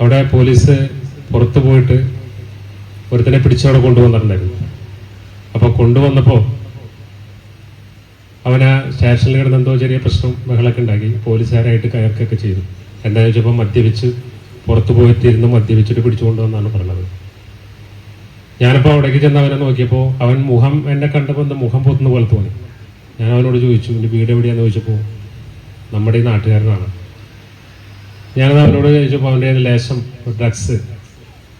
അവിടെ പോലീസ് പുറത്തു പോയിട്ട് ഒരുത്തനെ പിടിച്ചവിടെ കൊണ്ടുവന്നിട്ടുണ്ടായിരുന്നു. അപ്പോൾ കൊണ്ടുവന്നപ്പോൾ അവനെ സ്റ്റേഷനിൽ കിടന്ന് എന്തോ ചെറിയ പ്രശ്നം ബഹളമൊക്കെ ഉണ്ടാക്കി. പോലീസുകാരായിട്ട് കയർക്കൊക്കെ ചെയ്തു. എന്താ ചോദിച്ചപ്പോൾ മദ്യപിച്ച് പുറത്തു പോയിട്ട് ഇരുന്ന് മദ്യപിച്ചിട്ട് പിടിച്ചുകൊണ്ടുവന്നാണ് പറഞ്ഞത്. ഞാനിപ്പോൾ അവിടേക്ക് ചെന്ന് അവനെ നോക്കിയപ്പോൾ അവൻ മുഖം എന്നെ കണ്ടപ്പോൾ എന്താ മുഖം പൊത്തുന്ന പോലെ തോന്നി. ഞാൻ അവനോട് ചോദിച്ചു എന്റെ വീട് എവിടെയാന്ന്? ചോദിച്ചപ്പോൾ നമ്മുടെ ഈ നാട്ടുകാരനാണ്. ഞാനത് അവനോട് ചോദിച്ചപ്പോൾ അവന്റെ ലേശം ഡ്രഗ്സ്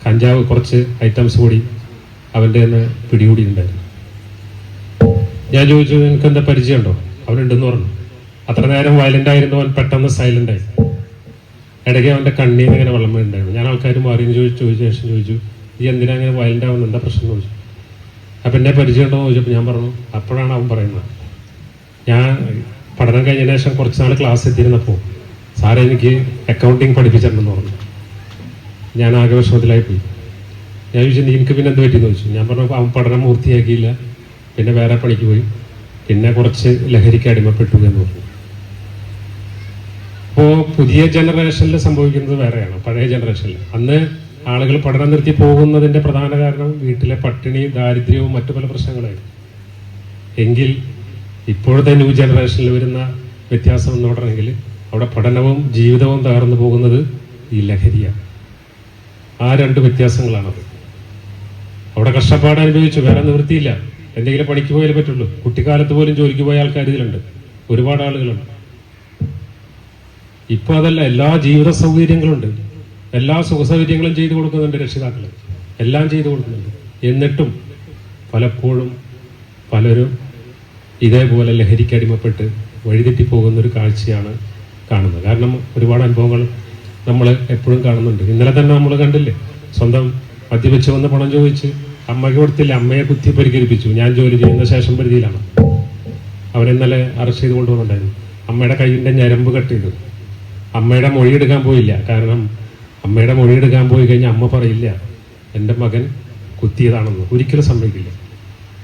കഞ്ചാവ് കുറച്ച് ഐറ്റംസ് കൂടി അവന്റെ നിന്ന് പിടികൂടിയിട്ടുണ്ടായിരുന്നു. ഞാൻ ചോദിച്ചു നിനക്ക് എന്താ പരിചയമുണ്ടോ? അവനുണ്ടെന്ന് പറഞ്ഞു. അത്ര നേരം വയലന്റ് ആയിരുന്നു അവൻ പെട്ടെന്ന് സൈലന്റ് ആയി. ഇടയ്ക്ക് അവന്റെ നിന്ന് ഇങ്ങനെ വെള്ളം ഞാൻ ആൾക്കാർ മാറി ചോദിച്ചു ചോദിച്ച ശേഷം ചോദിച്ചു ഈ എന്തിനാ അങ്ങനെ വയലന്റ് ആവുന്ന? എന്താ പ്രശ്നം? ചോദിച്ചു. അപ്പം എന്നെ പരിചയമുണ്ടോ ചോദിച്ചപ്പോൾ ഞാൻ പറഞ്ഞു അപ്പോഴാണ് അവൻ പറയുന്നത്. ഞാൻ പഠനം കഴിഞ്ഞ ശേഷം കുറച്ച് നാൾ ക്ലാസ് എത്തിയിരുന്നപ്പോൾ സാറേ എനിക്ക് അക്കൗണ്ടിങ് പഠിപ്പിച്ചിട്ടുണ്ടെന്ന് പറഞ്ഞു. ഞാൻ ആകെ വിഷമത്തിലായി പോയി ഞാൻ ചോദിച്ചു എനിക്ക് പിന്നെ എന്ത് പറ്റിയെന്ന് ചോദിച്ചു. ഞാൻ പറഞ്ഞു അവൻ പഠനം പൂർത്തിയാക്കിയില്ല. പിന്നെ വേറെ പണിക്ക് പോയി. പിന്നെ കുറച്ച് ലഹരിക്ക് അടിമപ്പെട്ടു എന്ന് പറഞ്ഞു. അപ്പോൾ പുതിയ ജനറേഷനിൽ സംഭവിക്കുന്നത് വേറെയാണ്. പഴയ ജനറേഷനിൽ. അന്ന് ആളുകൾ പഠനം നിർത്തി പോകുന്നതിന്റെ പ്രധാന കാരണം വീട്ടിലെ പട്ടിണി ദാരിദ്ര്യവും മറ്റു പല പ്രശ്നങ്ങളായിരുന്നു. എങ്കിൽ ഇപ്പോഴത്തെ ന്യൂ ജനറേഷനിൽ വരുന്ന വ്യത്യാസം എന്ന് പറഞ്ഞെങ്കിൽ അവിടെ പഠനവും ജീവിതവും തകർന്നു പോകുന്നത് ഈ ലഹരിയാണ്. ആ രണ്ട് വ്യത്യാസങ്ങളാണത്. അവിടെ കഷ്ടപ്പാട് അനുഭവിച്ചു വേറെ നിവൃത്തിയില്ല. എന്തെങ്കിലും പണിക്ക് പോയാലേ പറ്റുള്ളൂ. കുട്ടിക്കാലത്ത് പോലും ജോലിക്ക് പോയ ആൾക്കാർ ഇതിലുണ്ട്. ഒരുപാട് ആളുകളുണ്ട്. ഇപ്പൊ അതല്ല എല്ലാ ജീവിത സൗകര്യങ്ങളുണ്ട്. എല്ലാ സുഖസൗകര്യങ്ങളും ചെയ്തു കൊടുക്കുന്നുണ്ട് രക്ഷിതാക്കൾ എല്ലാം ചെയ്തു കൊടുക്കുന്നുണ്ട്. എന്നിട്ടും പലപ്പോഴും പലരും ഇതേപോലെ ലഹരിക്ക് അടിമപ്പെട്ട് വഴിതെറ്റി പോകുന്ന ഒരു കാഴ്ചയാണ് കാണുന്നത്. കാരണം ഒരുപാട് അനുഭവങ്ങൾ നമ്മൾ എപ്പോഴും കാണുന്നുണ്ട്. ഇന്നലെ തന്നെ നമ്മൾ കണ്ടില്ലേ? സ്വന്തം മദ്യപിച്ച് വന്ന് പണം ചോദിച്ച് അമ്മയ്ക്ക് കൊടുത്തില്ല അമ്മയെ കുത്തി പരിഹരിപ്പിച്ചു ഞാൻ ജോലി ചെയ്യുന്ന ശേഷം പരിധിയിലാണ്. അവരിന്നലെ അറസ്റ്റ് ചെയ്ത് കൊണ്ടുവന്നിട്ടുണ്ടായിരുന്നു. അമ്മയുടെ കയ്യിന്റെ ഞരമ്പ് കട്ട് ചെയ്തു. അമ്മയുടെ മൊഴിയെടുക്കാൻ പോയില്ല. കാരണം അമ്മയുടെ മൊഴിയെടുക്കാൻ പോയി കഴിഞ്ഞാൽ അമ്മ പറയില്ല എന്റെ മകൻ കുത്തിയതാണെന്ന്. ഒരിക്കലും സമ്മതിക്കില്ല.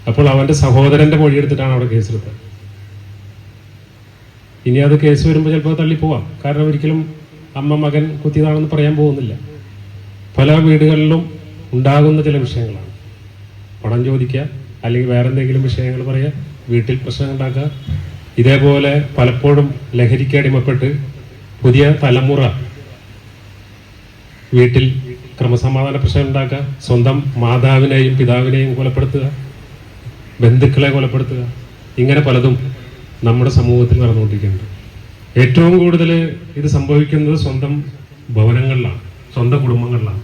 അപ്പോൾ അവന്റെ സഹോദരന്റെ മൊഴിയെടുത്തിട്ടാണ് അവിടെ കേസെടുത്തത്. ഇനി അത് കേസ് വരുമ്പോൾ ചിലപ്പോൾ തള്ളിപ്പോവാം കാരണം ഒരിക്കലും അമ്മ മകൻ കുത്തിയതാണെന്ന് പറയാൻ പോകുന്നില്ല. പല വീടുകളിലും ഉണ്ടാകുന്ന ചില വിഷയങ്ങളാണ്. പണം ചോദിക്കുക അല്ലെങ്കിൽ വേറെ എന്തെങ്കിലും വിഷയങ്ങൾ പറയുക വീട്ടിൽ പ്രശ്നം ഉണ്ടാക്കുക. ഇതേപോലെ പലപ്പോഴും ലഹരിക്ക് അടിമപ്പെട്ട് പുതിയ തലമുറ വീട്ടിൽ ക്രമസമാധാന പ്രശ്നം ഉണ്ടാക്കുക. സ്വന്തം മാതാവിനെയും പിതാവിനെയും കൊലപ്പെടുത്തുക. ബന്ധുക്കളെ കൊലപ്പെടുത്തുക. ഇങ്ങനെ പലതും നമ്മുടെ സമൂഹത്തിൽ നടന്നുകൊണ്ടിരിക്കുന്നത് ഏറ്റവും കൂടുതൽ ഇത് സംഭവിക്കുന്നത് സ്വന്തം ഭവനങ്ങളിലാണ് സ്വന്തം കുടുംബങ്ങളിലാണ്.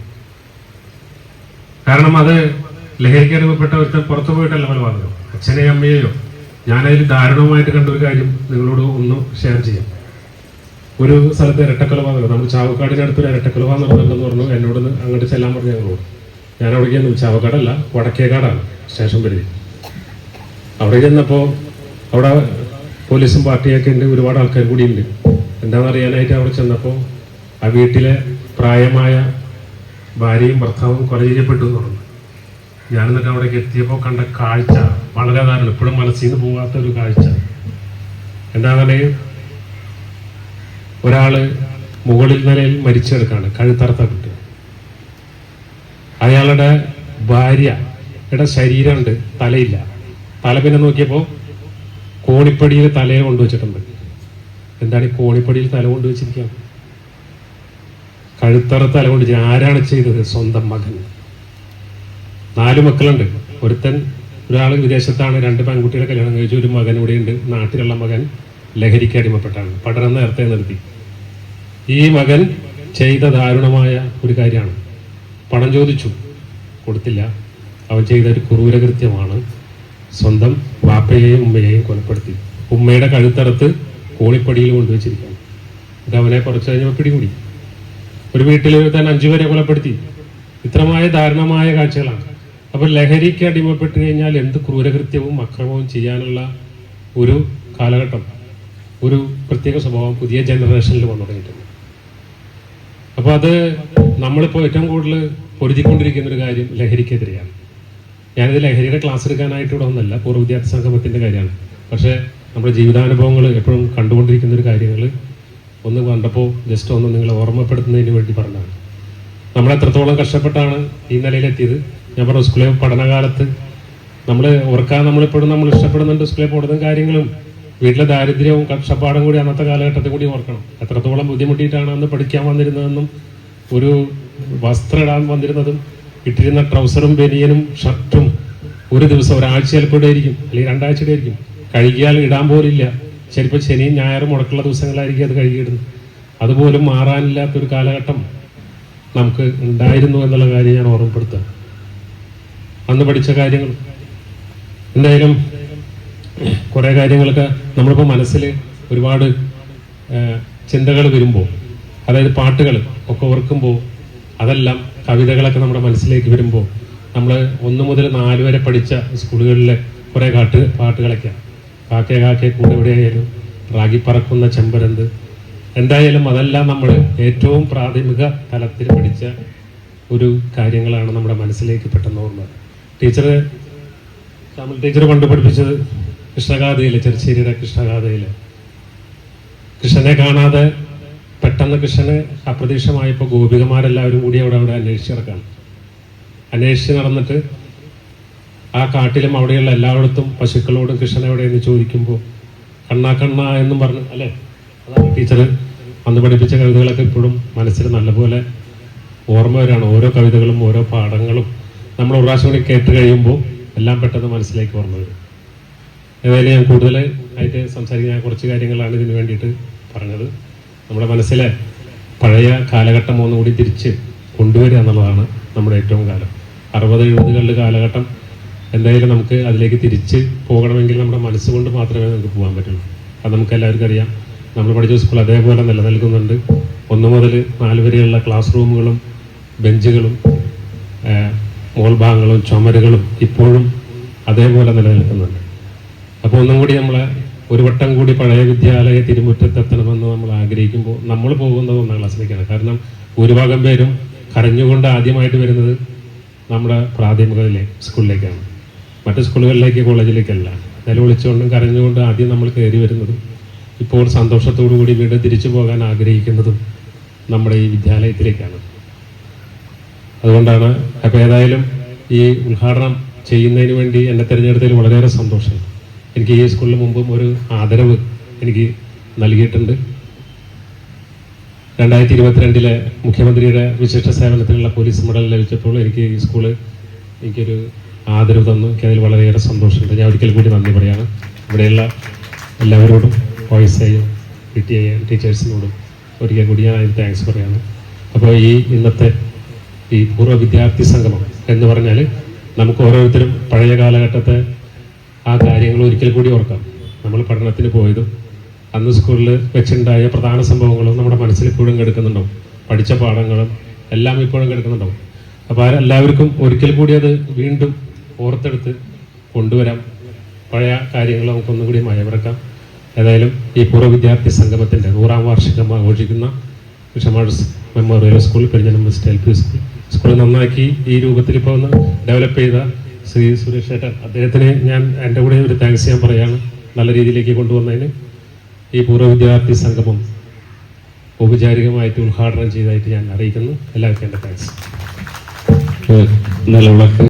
കാരണം അത് ലഹരിക്ക് അനുഭവപ്പെട്ട ഒരുത്തൻ പുറത്തു പോയിട്ടല്ല കൊലപാതകം അച്ഛനെയോ അമ്മയെയോ. ഞാനതിൽ ദാരുണമായിട്ട് കണ്ടൊരു കാര്യം നിങ്ങളോട് ഒന്ന് ഷെയർ ചെയ്യാം. ഒരു സ്ഥലത്ത് ഇരട്ടക്കൊലപാതകം നമ്മൾ ചാവക്കാടിനടുത്ത് ഒരു ഇരട്ടക്കൊലപാതകം നടന്നിട്ടുണ്ടെന്ന് പറഞ്ഞു. എന്നോട് അങ്ങോട്ട് ചെല്ലാൻ പറഞ്ഞു ഞങ്ങളോട് ഞാൻ അവിടെ ചെന്നു. ചാവക്കാടല്ല വടക്കേക്കാടാണ് സ്റ്റേഷൻ പരിധി. അവിടെ ചെന്നപ്പോൾ അവിടെ പോലീസും പാർട്ടിയൊക്കെ ഉണ്ട് ഒരുപാട് ആൾക്കാർ കൂടിയുണ്ട് ഉണ്ട്. എന്താണെന്ന് അറിയാനായിട്ട് അവിടെ ചെന്നപ്പോൾ ആ വീട്ടിലെ പ്രായമായ ഭാര്യയും ഭർത്താവും കൊല ചെയ്യപ്പെട്ടു എന്ന് പറഞ്ഞു. ഞാൻ എന്നിട്ട് അവിടേക്ക് എത്തിയപ്പോൾ കണ്ട കാഴ്ച വളരെ ധാരണ ഇപ്പോഴും മനസ്സിൽ നിന്ന് പോകാത്ത ഒരു കാഴ്ച. എന്താണെന്നുണ്ടെങ്കിൽ ഒരാൾ മുകളിൽ നിലയിൽ മരിച്ചെടുക്കാണ് കുട്ടി. അയാളുടെ ഭാര്യയുടെ ശരീരമുണ്ട് തലയില്ല. തല പിന്നെ നോക്കിയപ്പോൾ കോണിപ്പടിയിൽ തലയെ കൊണ്ടുവച്ചിട്ടുണ്ട്. എന്താണ് ഈ കോണിപ്പടിയിൽ തല കൊണ്ടുവച്ചിരിക്കുക? കഴുത്തറ തല കൊണ്ട്. ആരാണ് ചെയ്തത്? സ്വന്തം മകൻ. നാല് മക്കളുണ്ട്. ഒരുത്തൻ ഒരാൾ വിദേശത്താണ് രണ്ട് പെൺകുട്ടികളെ കല്യാണം കഴിച്ചു. ഒരു മകൻ ഇവിടെയുണ്ട് നാട്ടിലുള്ള മകൻ ലഹരിക്ക് അടിമപ്പെട്ടാണ്. പഠനം നേരത്തെ നിർത്തി. ഈ മകൻ ചെയ്ത ദാരുണമായ ഒരു കാര്യമാണ്. പണം ചോദിച്ചു. കൊടുത്തില്ല. അവൻ ചെയ്ത ഒരു ക്രൂരകൃത്യമാണ്. സ്വന്തം വാപ്പയെയും ഉമ്മയെയും കൊലപ്പെടുത്തി. ഉമ്മയുടെ കഴുത്തറുത്ത് കോളിപ്പടിയിൽ കൊണ്ടുവച്ചിരിക്കുകയാണ്. എന്നിട്ട് അവനെ കുറച്ച് കഴിഞ്ഞപ്പോൾ പിടികൂടി. ഒരു വീട്ടിൽ അഞ്ചു പേരെ കൊലപ്പെടുത്തി. ഇത്രമായ ദാരുണമായ കാഴ്ചകളാണ്. അപ്പോൾ ലഹരിക്ക് അടിമപ്പെട്ട് കഴിഞ്ഞാൽ എന്ത് ക്രൂരകൃത്യവും അക്രമവും ചെയ്യാനുള്ള ഒരു കാലഘട്ടം ഒരു പ്രത്യേക സ്വഭാവം പുതിയ ജനറേഷനിൽ വന്നു തുടങ്ങിയിട്ടുണ്ട്. അപ്പോൾ അത് നമ്മളിപ്പോൾ ഏറ്റവും കൂടുതൽ പൊരുതിക്കൊണ്ടിരിക്കുന്ന ഒരു കാര്യം ലഹരിക്കെതിരെയാണ്. ഞാനിത് ലഹരിയുടെ ക്ലാസ് എടുക്കാനായിട്ട് ഇവിടെ ഒന്നല്ല പൂർവ വിദ്യാർത്ഥി സംഗമത്തിന്റെ കാര്യമാണ്. പക്ഷേ നമ്മുടെ ജീവിതാനുഭവങ്ങൾ എപ്പോഴും കണ്ടുകൊണ്ടിരിക്കുന്ന ഒരു കാര്യങ്ങൾ ഒന്ന് കണ്ടപ്പോൾ ജസ്റ്റ് ഒന്ന് നിങ്ങളെ ഓർമ്മപ്പെടുത്തുന്നതിന് വേണ്ടി പറഞ്ഞതാണ്. നമ്മൾ എത്രത്തോളം കഷ്ടപ്പെട്ടാണ് ഈ നിലയിലെത്തിയത്? ഞാൻ പറഞ്ഞു സ്കൂളിൽ പഠനകാലത്ത് നമ്മൾ ഓർക്കാൻ നമ്മളിപ്പോഴും നമ്മൾ ഇഷ്ടപ്പെടുന്നുണ്ട് സ്കൂളിൽ പോകുന്നതും കാര്യങ്ങളും. വീട്ടിലെ ദാരിദ്ര്യവും കഷ്ടപ്പാടും കൂടി അന്നത്തെ കാലഘട്ടത്തിൽ കൂടി ഓർക്കണം. എത്രത്തോളം ബുദ്ധിമുട്ടിയിട്ടാണ് അന്ന് പഠിക്കാൻ വന്നിരുന്നതെന്നും ഒരു വസ്ത്രം ഇടാൻ വന്നിരുന്നതും ഇട്ടിരുന്ന ട്രൗസറും ബനിയനും ഷർട്ടും ഒരു ദിവസം ഒരാഴ്ചയിൽ കൂടെ ആയിരിക്കും അല്ലെങ്കിൽ രണ്ടാഴ്ച ആയിരിക്കും കഴുകിയാൽ ഇടാൻ പോലില്ല. ചിലപ്പോൾ ശനിയും ഞായറും മുടക്കുള്ള ദിവസങ്ങളായിരിക്കും അത് കഴുകിയിടുന്നത്. അതുപോലും മാറാനില്ലാത്തൊരു കാലഘട്ടം നമുക്ക് ഉണ്ടായിരുന്നു എന്നുള്ള കാര്യം ഞാൻ ഓർമ്മപ്പെടുത്തുക അന്ന് പഠിച്ച കാര്യങ്ങൾ. എന്തായാലും കുറേ കാര്യങ്ങളൊക്കെ നമ്മളിപ്പോൾ മനസ്സിൽ ഒരുപാട് ചിന്തകൾ വരുമ്പോൾ അതായത് പാട്ടുകൾ ഒക്കെ ഓർക്കുമ്പോൾ അതെല്ലാം കവിതകളൊക്കെ നമ്മുടെ മനസ്സിലേക്ക് വരുമ്പോൾ നമ്മൾ ഒന്ന് മുതൽ നാല് വരെ പഠിച്ച സ്കൂളുകളിലെ കുറേ കാട്ട് പാട്ടുകളൊക്കെ കാക്കെ കാക്കെ കൂടെ എവിടെയായാലും റാഗി പറക്കുന്ന ചെമ്പരന്ത്. എന്തായാലും അതെല്ലാം നമ്മൾ ഏറ്റവും പ്രാഥമിക തലത്തിൽ പഠിച്ച ഒരു കാര്യങ്ങളാണ് നമ്മുടെ മനസ്സിലേക്ക് പെട്ടെന്ന് ഓർമ്മ. ടീച്ചർ ശ്യാമൽ ടീച്ചർ കൊണ്ട് പഠിപ്പിച്ചത് കൃഷ്ണഗാഥയിലെ ചെറുശ്ശേരിയുടെ കൃഷ്ണഗാഥയിൽ കൃഷ്ണനെ കാണാതെ പെട്ടെന്ന് കൃഷ്ണന് അപ്രതീക്ഷമായപ്പോൾ ഗോപികമാരെല്ലാവരും കൂടി അവിടെ അവിടെ അന്വേഷിച്ച് നടക്കാണ് അന്വേഷിച്ച് നടന്നിട്ട് ആ കാട്ടിലും അവിടെയുള്ള എല്ലായിടത്തും പശുക്കളോടും കൃഷ്ണൻ എവിടെയെന്ന് ചോദിക്കുമ്പോൾ കണ്ണാ കണ്ണ എന്നും പറഞ്ഞു അല്ലേ? അതാണ് ടീച്ചർ അന്ന് പഠിപ്പിച്ച കവിതകളൊക്കെ ഇപ്പോഴും മനസ്സിൽ നല്ലപോലെ ഓർമ്മ വരാണ് ഓരോ കവിതകളും ഓരോ പാഠങ്ങളും നമ്മൾ ഒരു പ്രാവശ്യം കൂടി കേട്ട് കഴിയുമ്പോൾ എല്ലാം പെട്ടെന്ന് മനസ്സിലേക്ക് ഓർമ്മ വരും. ഏതായാലും ഞാൻ കൂടുതൽ ആയിട്ട് സംസാരിക്കുന്ന കുറച്ച് കാര്യങ്ങളാണ് ഇതിന് വേണ്ടിയിട്ട് പറഞ്ഞത്. നമ്മുടെ മനസ്സിലെ പഴയ കാലഘട്ടം ഒന്നുകൂടി തിരിച്ച് കൊണ്ടുവരിക എന്നുള്ളതാണ് നമ്മുടെ ഏറ്റവും കാലം. അറുപത് എഴുപതുകളുടെ കാലഘട്ടം എന്തായാലും നമുക്ക് അതിലേക്ക് തിരിച്ച് പോകണമെങ്കിൽ നമ്മുടെ മനസ്സുകൊണ്ട് മാത്രമേ നമുക്ക് പോകാൻ പറ്റുള്ളൂ. അത് നമുക്ക് എല്ലാവർക്കും അറിയാം. നമ്മൾ പഠിച്ച സ്കൂൾ അതേപോലെ നിലനിൽക്കുന്നുണ്ട്. ഒന്ന് മുതൽ നാല് വരെയുള്ള ക്ലാസ് റൂമുകളും ബെഞ്ചുകളും മോൾഭാഗങ്ങളും ചുമരുകളും ഇപ്പോഴും അതേപോലെ നിലനിൽക്കുന്നുണ്ട്. അപ്പോൾ ഒന്നും കൂടി നമ്മളെ ഒരു വട്ടം കൂടി പഴയ വിദ്യാലയ തിരുമുറ്റത്തെത്തണമെന്ന് നമ്മൾ ആഗ്രഹിക്കുമ്പോൾ നമ്മൾ പോകുന്നത് ഒന്നാം ക്ലാസ്സിലേക്കാണ്. കാരണം ഭൂരിഭാഗം പേരും കരഞ്ഞുകൊണ്ട് ആദ്യമായിട്ട് വരുന്നത് നമ്മുടെ പ്രാഥമികയിലെ സ്കൂളിലേക്കാണ്. മറ്റു സ്കൂളുകളിലേക്ക് കോളേജിലേക്കല്ല. നിലവിളിച്ചുകൊണ്ടും കരഞ്ഞുകൊണ്ടും ആദ്യം നമ്മൾ കയറി വരുന്നതും ഇപ്പോൾ സന്തോഷത്തോടു കൂടി വീണ്ടും തിരിച്ചു പോകാൻ ആഗ്രഹിക്കുന്നതും നമ്മുടെ ഈ വിദ്യാലയത്തിലേക്കാണ്. അതുകൊണ്ടാണ് അപ്പോൾ ഏതായാലും ഈ ഉദ്ഘാടനം ചെയ്യുന്നതിന് വേണ്ടി എന്നെ തിരഞ്ഞെടുത്തതിൽ വളരെയേറെ സന്തോഷം. എനിക്ക് ഈ സ്കൂളിന് മുമ്പും ഒരു ആദരവ് എനിക്ക് നൽകിയിട്ടുണ്ട്. രണ്ടായിരത്തി ഇരുപത്തിരണ്ടിലെ മുഖ്യമന്ത്രിയുടെ വിശിഷ്ട സേവനത്തിനുള്ള പോലീസ് മെഡൽ ലഭിച്ചപ്പോൾ എനിക്ക് ഈ സ്കൂൾ എനിക്കൊരു ആദരവ് തന്നു. എനിക്ക് അതിൽ വളരെയേറെ സന്തോഷമുണ്ട്. ഞാൻ ഒരിക്കൽ കൂടി നന്ദി പറയാണ്. ഇവിടെയുള്ള എല്ലാവരോടും വോയിസ് ആയും പി ടി ഐ ടീച്ചേഴ്സിനോടും ഒരിക്കൽ കൂടി ഞാൻ അതിന് താങ്ക്സ് പറയാണ്. അപ്പോൾ ഈ ഇന്നത്തെ ഈ പൂർവ വിദ്യാർത്ഥി സംഗമം എന്ന് പറഞ്ഞാൽ നമുക്ക് ഓരോരുത്തരും പഴയ കാലഘട്ടത്തെ ആ കാര്യങ്ങൾ ഒരിക്കൽ കൂടി ഓർക്കാം. നമ്മൾ പഠനത്തിന് പോയതും അന്ന് സ്കൂളിൽ വെച്ചുണ്ടായ പ്രധാന സംഭവങ്ങളും നമ്മുടെ മനസ്സിൽ ഇപ്പോഴും കിടക്കുന്നുണ്ടാവും. പഠിച്ച പാഠങ്ങളും എല്ലാം ഇപ്പോഴും കിടക്കുന്നുണ്ടാവും. അപ്പോൾ എല്ലാവർക്കും ഒരിക്കൽ കൂടി അത് വീണ്ടും ഓർത്തെടുത്ത് കൊണ്ടുവരാം. പഴയ കാര്യങ്ങൾ നമുക്കൊന്നും കൂടി മയവിറക്കാം. ഏതായാലും ഈ പൂർവ വിദ്യാർത്ഥി സംഗമത്തിന്റെ നൂറാം വാർഷികം ആഘോഷിക്കുന്ന വിഷമാർസ് memorial school Perinjanam west L P school. School നന്നാക്കി ഈ രൂപത്തിൽ ഇപ്പോൾ ഒന്ന് ഡെവലപ്പ് ചെയ്ത ശ്രീ സുരേഷ് ഏട്ടൻ. അദ്ദേഹത്തിന് ഞാൻ എന്റെ കൂടെ ഒരു താങ്ക്സ് ഞാൻ പറയുകയാണ് നല്ല രീതിയിലേക്ക് കൊണ്ടുവന്നതിന്. ഈ പൂർവ വിദ്യാർത്ഥി സംഗമം ഔപചാരികമായിട്ട് ഉദ്ഘാടനം ചെയ്തതായിട്ട് ഞാൻ അറിയിക്കുന്നു. എല്ലാവർക്കും എന്റെ താങ്ക്സ് നിലവിളക്ക്